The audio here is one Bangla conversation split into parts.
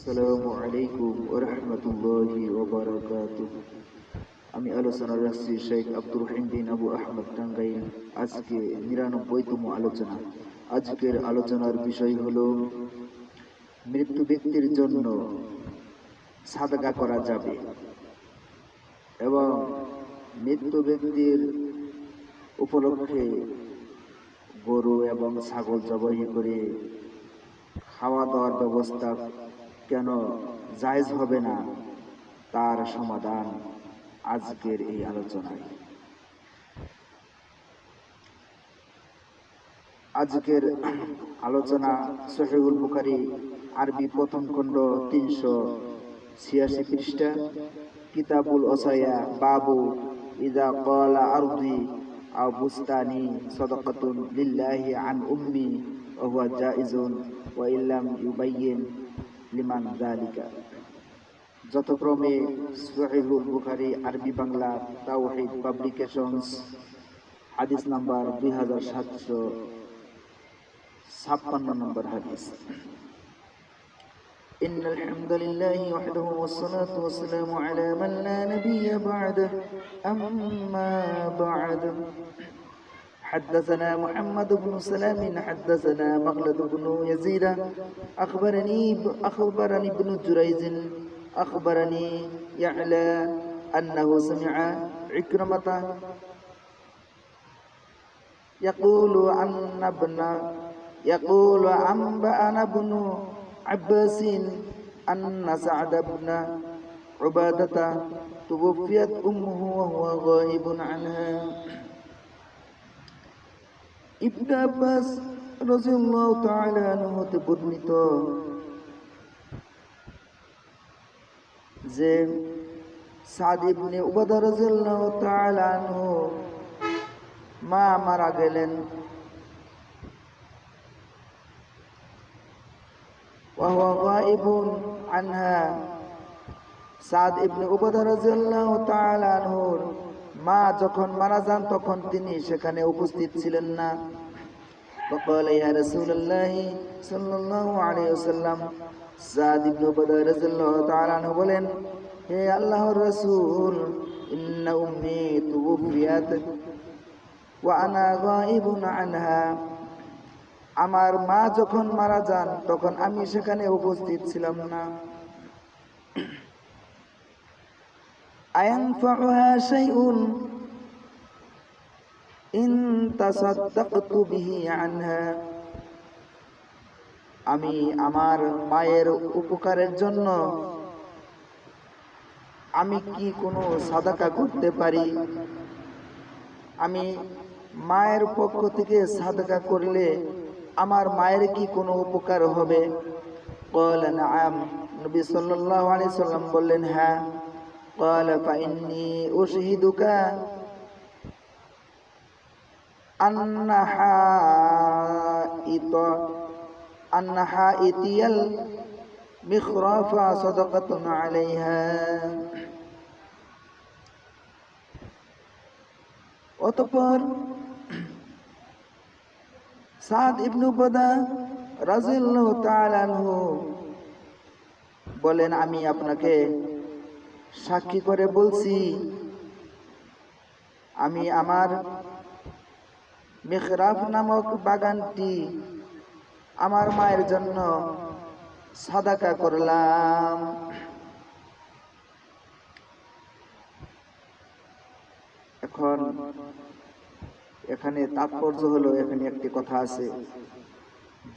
আসসালামু আলাইকুম ওরহমতুল্লাহি আমি আলোচনা রাখছি শেখ আব্দুর রহিম বিন আবু আহমদ টাঙ্গাইল। আজকে নিরানব্বইতম আলোচনা। আজকের আলোচনার বিষয় হলো, মৃত্যু ব্যক্তির জন্য সাদগা করা যাবে এবং মৃত্যু ব্যক্তির উপলক্ষে গরু এবং ছাগল জবাই করে খাওয়া দাওয়ার ব্যবস্থা কেন জায়জ হবে না? তার সমাধান আজকের এই আলোচনায়। আজকের আলোচনা সহিউল বুখারি আরবি প্রথম খণ্ড তিনশো ছিয়াশি পৃষ্ঠা, কিতাবুল ওসাইয়া, বাবু ইদা কলা আরদি, আও বুস্তানি, সদকাতুন লিল্লাহি আন উম্মি, ওহুয়া জাইজুন, ওয়া ইল্লাম ইউবাইয়িন। লিমান যালিকা যতক্রমে সহিহুল বুখারী আরবি বাংলা তাওহীদ পাবলিকেশনস হাদিস নাম্বার দুই হাজার সাতশো ছাপ্পান্ন নম্বর হাদিস إن الحمد لله وحده والصلاة والسلام على من لا نبي بعده أما بعد حدثنا محمد بن سلام حدثنا مخلد بن يزيد. أخبرني أخبرني ابن جريج. أخبرني يعلى أنه سمع عكرمة يقول أن ابن يقول أنبأنا ابن عباس أن سعد بن عبادة توفيت أمه وهو غائب عنها. ইবনে আব্বাস রাদিয়াল্লাহু তাআলা আনহু হতে বর্ণিত যে সাদ ইবনে উবাদা রাদিয়াল্লাহু তাআলা আনহু মা মারা গেলেন وهو غائب عنها সাদ ইবনে উবাদা রাদিয়াল্লাহু তাআলা আনহুর মা যখন মারা যান তখন তিনি সেখানে উপস্থিত ছিলেন না وقال يا رسول الله صلى الله عليه وسلم সাদ ইবনে উবাদা রাদিয়াল্লাহু তাআলা আনহু বলেন হে আল্লাহর রাসূল ইন্না উম্মি তুওফিয়াত ওয়া আনা গায়িবুন আনহা আমার মা যখন মারা যান তখন আমি সেখানে উপস্থিত ছিলাম না أينفعها شيء إن تصدقت به عنها আমি আমার মায়ের উপকারের জন্য আমি কি কোনো সাদাকা করতে পারি আমি মায়ের পক্ষ থেকে সাদাকা করলে আমার মায়ের কি কোনো উপকার হবে قال نعم নবী সাল্লাল্লাহু আলাইহি সাল্লাম বললেন হ্যাঁ قال فإني أشهدك أن حائط أن حائطي المخراف صدقة عليها অতপর সাদ ইবনু বদা রাজিল্লাহু তাআলা আনহু বলেন আমি আপনাকে সাক্ষী করে বলছি, আমি আমার মেখরাফ নামক বাগানটি আমার মায়ের জন্য সাদাকা করলাম। এখন এখানে তাৎপর্য হলো, এখানে একটি কথা আছে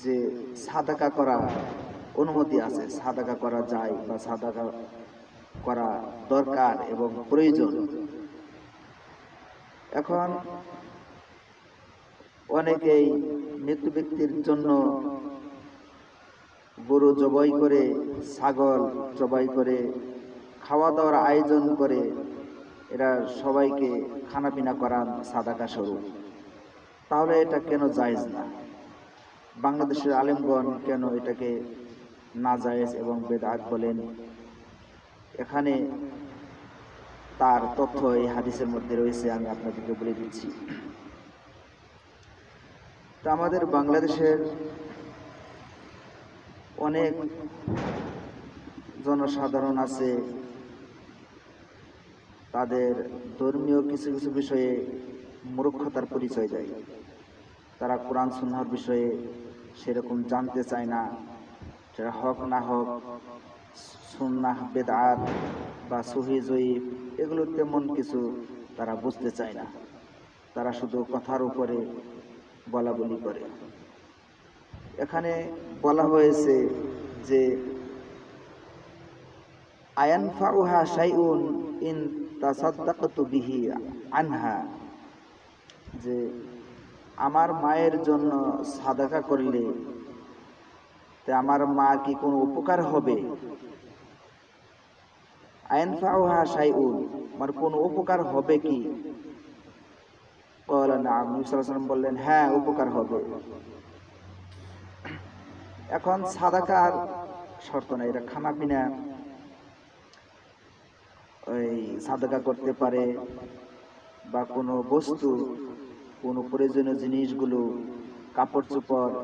যে সাদাকা করা অনুমতি আছে, সাদাকা করা যায় বা সাদাকা করা দরকার এবং প্রয়োজন। এখন অনেকেই মৃত্যু ব্যক্তির জন্য গরু জবাই করে, ছাগল জবাই করে খাওয়া দাওয়ার আয়োজন করে এরা সবাইকে খানাপিনা করান সাদাকা স্বরূপ। তাহলে এটা কেন জায়েজ না? বাংলাদেশের আলেমগণ কেন এটাকে না জায়েজ এবং বেদাত বলেন? এখানে তার তথ্য এই হাদিসের মধ্যে রয়েছে, আমি আপনাদেরকে বলে দিচ্ছি। তো আমাদের বাংলাদেশের অনেক জনসাধারণ আছে, তাদের ধর্মীয় কিছু কিছু বিষয়ে মূর্খতার পরিচয় দেয়। তারা কোরআন, সুন্নাহর বিষয়ে সেরকম জানতে চায় না, সেটা হক না হক সুন্নাহ, বেদাত বা সহি জয়ীফ, এগুলো তেমন কিছু তারা বুঝতে চায় না। তারা শুধু কথার উপরে বলা বলি করে। এখানে বলা হয়েছে যে, আয়ানফাউহা শাইউন ইন বিহি আনহা যে, আমার মায়ের জন্য সাদাকা করলে তে আমার মা কি কোনো উপকার হবে? আয়ানফাউহা শাইউন আমার কোনো উপকার হবে কি? বললেন হ্যাঁ উপকার হবে। এখন সাদাকার শর্ত নাই, এটা খানা পিনা ওই সাদাকা করতে পারে বা কোনো বস্তু, কোনো প্রয়োজনীয় জিনিসগুলো কাপড় চোপড়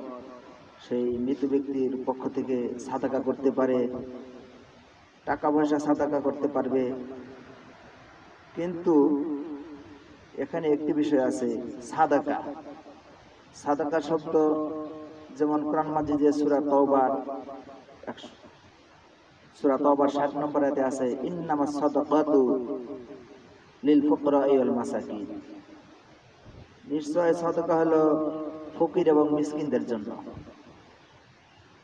সেই মৃত ব্যক্তির পক্ষ থেকে সাদাকা করতে পারে। টাকা পয়সা সাদাকা করতে পারবে। কিন্তু এখানে একটি বিষয় আছে, সাদাকা। সাদাকা শব্দ যেমন কোরআন মাজিদে সূরা তওবার সূরা তওবার 60 নম্বর আয়াতে আছে ইন্নামাস সাদাকাতু লিল ফুকরাই ওয়াল মাসাকিন। নিশ্চয় সাদাকা হলো ফকির এবং মিসকিনদের জন্য।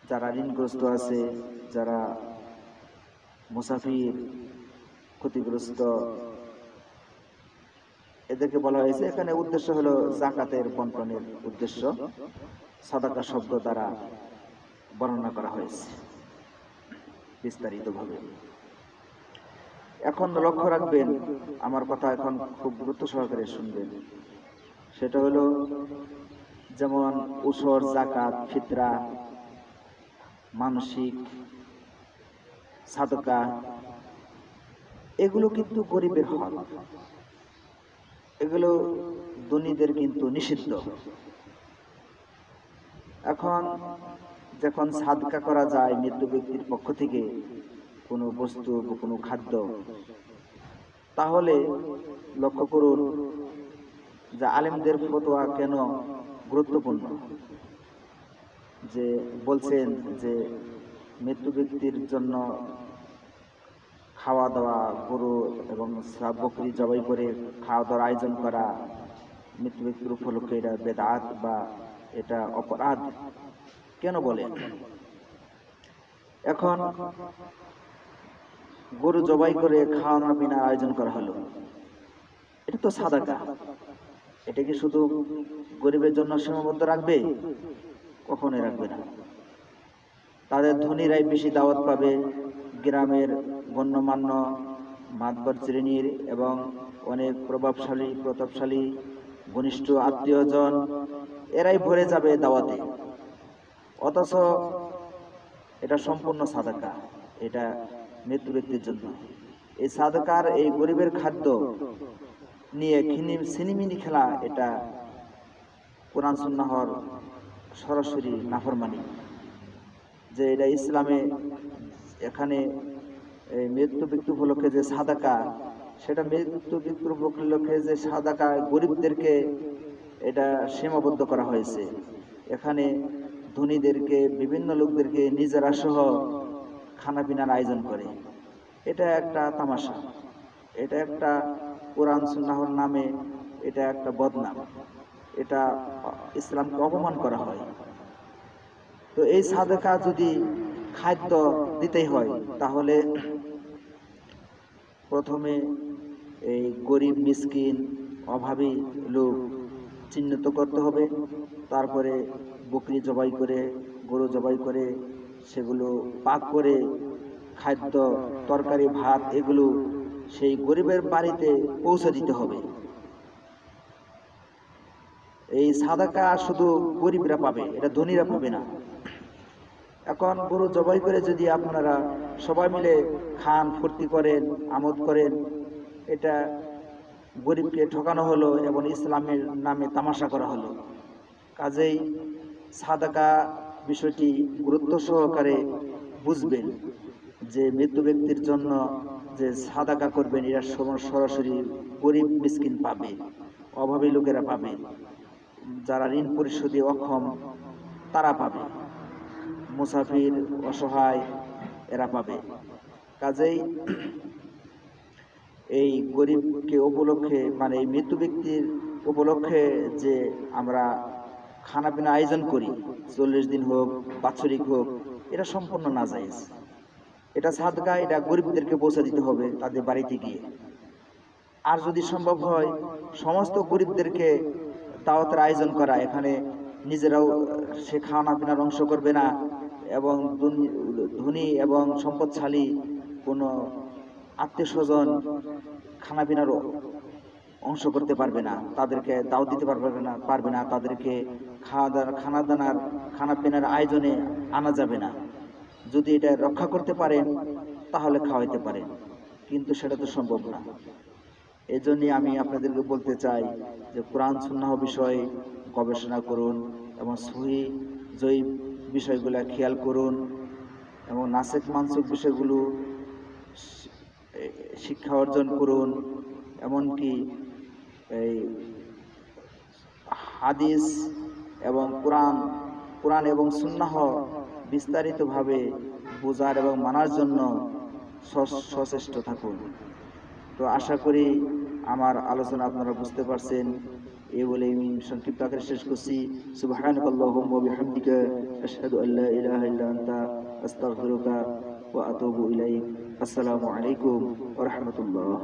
যারা ঋণগ্রস্ত আছে, যারা মুসাফির ক্ষতিগ্রস্ত। এদেরকে বলা হয়েছে, এখানে উদ্দেশ্য হলো জাকাতের বন্টনের উদ্দেশ্য। সাদাকা শব্দ দ্বারা বর্ণনা করা হয়েছে বিস্তারিতভাবে। এখন লক্ষ্য রাখবেন, আমার কথা এখন খুব গুরুত্ব সহকারে শুনবেন। সেটা হলো, যেমন, উসর, জাকাত, ফিতরা, মানসিক সাদকা। এগুলো কিন্তু গরিবের হক। এগুলো ধনীদের কিন্তু নিষিদ্ধ। এখন যখন সাদকা করা যায় মৃত্যু ব্যক্তির পক্ষ থেকে কোনো বস্তু বা কোনো খাদ্য, তাহলে লক্ষ্য করুন যে আলেমদের ফতোয়া কেন গুরুত্বপূর্ণ? যে বলছেন যে মৃত্যু ব্যক্তির জন্য খাওয়া দাওয়া, গরু এবং বকরি জবাই করে খাওয়া দাওয়ার আয়োজন করা, মৃত্যু ব্যক্তির উপলক্ষে এটা বেদাত বা এটা অপরাধ। কেন বলেন এখন গরু জবাই করে খাওয়ানো বিনা আয়োজন করা হলো। এটা তো সাদাকা। এটা কি শুধু গরিবের জন্য সীমাবদ্ধ রাখবে? কখনোই রাখবে না। তাদের ধনীরাই বেশি দাওয়াত পাবে গ্রামের গণ্যমান্য মাতবর শ্রেণির এবং অনেক প্রভাবশালী, প্রতাপশালী, ঘনিষ্ঠ আত্মীয়জন, এরাই ভরে যাবে দাওয়াতে। অথচ এটা সম্পূর্ণ সাদাকা, এটা মৃত্যু ব্যক্তির জন্য। এই সাদাকার, এই গরিবের খাদ্য নিয়ে খিনি সিনিমিনি খেলা, এটা কোরআন সুন্নাহর সরাসরি নাফরমানি। যে এটা ইসলামে এখানে এই মৃত্যু ব্যক্তি উপলক্ষে যে সাদাকা, সেটা মৃত্যু ব্যক্তির উপলক্ষে যে সাদাকা গরিবদেরকে এটা সীমাবদ্ধ করা হয়েছে। এখানে ধনীদেরকে, বিভিন্ন লোকদেরকে নিজেরা সহ খানা পিনার আয়োজন করে। এটা একটা তামাশা। এটা একটা কোরআন সুন্নাহর নামে এটা একটা বদনাম। এটা ইসলামকে অপমান করা হয়। তো এই সাদেকা যদি খাদ্য দিতেই হয়, তাহলে প্রথমে এই গরিব, মিসকিন, অভাবী লোক চিহ্নিত করতে হবে। তারপরে বকরি জবাই করে, গরু জবাই করে, সেগুলো পাক করে খাদ্য, তরকারি, ভাত, এগুলো সেই গরিবের বাড়িতে পৌঁছে দিতে হবে। এই সাদাকা শুধু গরিবরা পাবে, এটা ধনীরা পাবে না। এখন গরু জবাই করে যদি আপনারা সবাই মিলে খান, ফুর্তি করেন, আমোদ করেন, এটা গরিবকে ঠকানো হলো এবং ইসলামের নামে তামাশা করা হলো। কাজেই সাদাকা বিষয়টি গুরুত্ব সহকারে বুঝবেন যে মৃত্যু ব্যক্তির জন্য যে সাদাকা করবেন, এরা সরাসরি গরিব মিসকিন পাবে, অভাবী লোকেরা পাবে, যারা ঋণ পরিশোধে অক্ষম, তারা পাবে। মুসাফির অসহায় এরা পাবে। কাজেই এই গরিবকে উপলক্ষে মানে এই মৃত্যু ব্যক্তির উপলক্ষে যে আমরা খানাপিনা আয়োজন করি, চল্লিশ দিন হোক, বাৎসরিক হোক, এটা সম্পূর্ণ না যাইজ এটা সাদগা, এটা গরিবদেরকে পৌঁছে দিতে হবে তাদের বাড়িতে গিয়ে। আর যদি সম্ভব হয়, সমস্ত গরিবদেরকে দাওয়াতের আয়োজন করা, এখানে নিজেরাও সে খাওয়ানা পিনার অংশ করবে না এবং ধনী- এবং সম্পদশালী কোনো আত্মীয় স্বজন খানা পিনার অংশ করতে পারবে না, তাদেরকে দাও দিতে পারবে না পারবে না, তাদেরকে খাওয়া দাওয়ার খানা দানার খানা পিনার আয়োজনে আনা যাবে না। যদি এটা রক্ষা করতে পারেন, তাহলে খাওয়াইতে পারেন, কিন্তু সেটা তো সম্ভব না। এই জন্যই আমি আপনাদেরকে বলতে চাই যে কোরআন, সুন্নাহ বিষয়ে গবেষণা করুন, এবং সহি জয়ী বিষয়গুলো খেয়াল করুন, এবং নাসেক মানসিক বিষয়গুলো শিক্ষা অর্জন করুন, এমনকি এই হাদিস এবং কোরআন কোরআন এবং সুন্নাহ বিস্তারিতভাবে বোঝার এবং মানার জন্য সচেষ্ট থাকুন। তো আশা করি আমার আলোচনা আপনারা বুঝতে পারছেন। এই বলে আমি সংক্ষিপ্ত আকারে শেষ করছি সুবহানাক আল্লাহুম্মা ওয়া বিহামদিকা আশহাদু আল্লা ইলাহা ইল্লা আনতা আস্তাগফিরুকা ওয়া আতুবু ইলাইক আসসালামু আলাইকুম ওয়া রাহমাতুল্লাহ